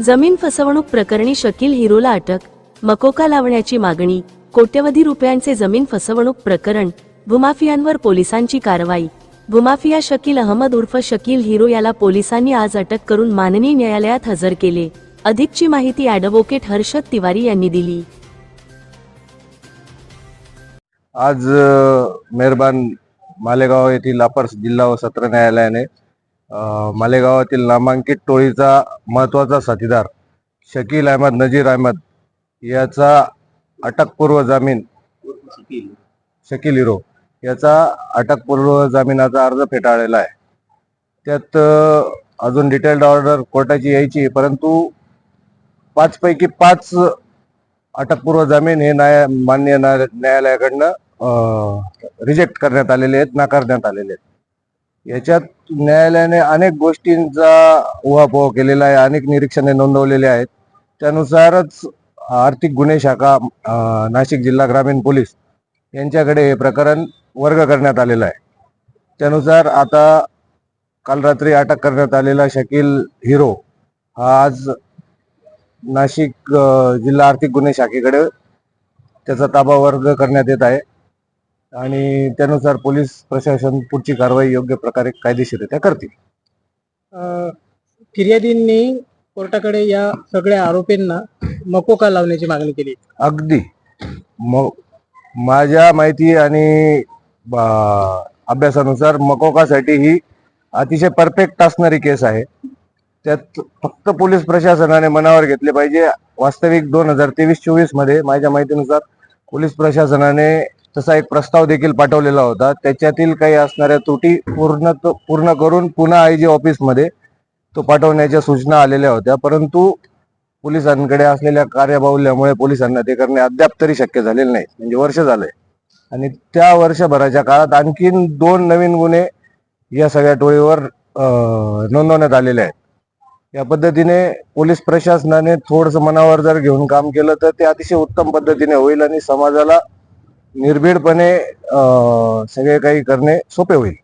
जमीन फसवणूक प्रकरणी शकील हिरोला अटक मकोका लावण्याची मागणी कोट्यवधी रुपयांचे जमीन फसवणूक प्रकरण भूमाफियांवर पोलिसांची कारवाई भूमाफिया शकील अहमद उर्फ शकील हिरो याला पोलिसांनी आज अटक करून माननीय न्यायालयात हजर केले अधिकची माहिती ॲडव्होकेट हर्षद तिवारी यांनी दिली. आज मेहरबान मालेगाव येथील अपर जिल्हा व सत्र न्यायालयाने मालेगावातील नामांकित टोळीचा महत्त्वाचा साथीदार शकील अहमद नजीर अहमद याचा अटकपूर्व जामीन शकील हिरो याचा अटकपूर्व जामिनाचा अर्ज फेटाळलेला आहे. त्यात अजून डिटेल्ड ऑर्डर कोर्टाची यायची परंतु पाचपैकी पाच अटकपूर्व जामीन हे न्याय मान्य न्यायालयाकडनं रिजेक्ट करण्यात आलेले आहेत नाकारण्यात आलेले आहेत. याच्यात न्यायालयाने अनेक गोष्टींचा उहापोह केलेला आहे अनेक निरीक्षणे नोंदवलेले आहेत. त्यानुसारच आर्थिक गुन्हे शाखा नाशिक जिल्हा ग्रामीण पोलीस यांच्याकडे हे प्रकरण वर्ग करण्यात आलेलं आहे. त्यानुसार आता काल रात्री अटक करण्यात आलेला शकील हिरो हा आज नाशिक जिल्हा आर्थिक गुन्हे शाखेकडे त्याचा ताबा वर्ग करण्यात येत आहे. आणि त्यानुसार पोलीस प्रशासन पुढची कारवाई योग्य प्रकारे कायदेशीररित्या करतील. फिर्यादींनी कोर्टाकडे या सगळ्या आरोपींना मकोका लावण्याची मागणी केली? अगदी. म माझ्या माहिती आणि अभ्यासानुसार मकोकासाठी ही अतिशय परफेक्ट असणारी केस आहे. त्यात फक्त पोलीस प्रशासनाने मनावर घेतले पाहिजे. वास्तविक दोन हजार तेवीस चोवीसमध्ये माझ्या माहितीनुसार पोलीस प्रशासनाने तसा एक प्रस्ताव देखील पाठवलेला होता. त्याच्यातील काही असणाऱ्या त्रुटी पूर्ण पूर्ण करून पुन्हा आय जी ऑफिसमध्ये तो पाठवण्याच्या सूचना आलेल्या होत्या. परंतु पोलिसांकडे असलेल्या कार्यबाहुल्यामुळे पोलिसांना ते करणे अद्याप तरी शक्य झालेले नाही. म्हणजे वर्ष झालंय. आणि त्या वर्षभराच्या काळात आणखीन दोन नवीन गुन्हे या सगळ्या टोळीवर नोंदवण्यात आलेले आहेत. या पद्धतीने पोलीस प्रशासनाने थोडस मनावर जर घेऊन काम केलं तर ते अतिशय उत्तम पद्धतीने होईल आणि समाजाला निर्भीडपणे सगळे काही करणे सोपे होईल.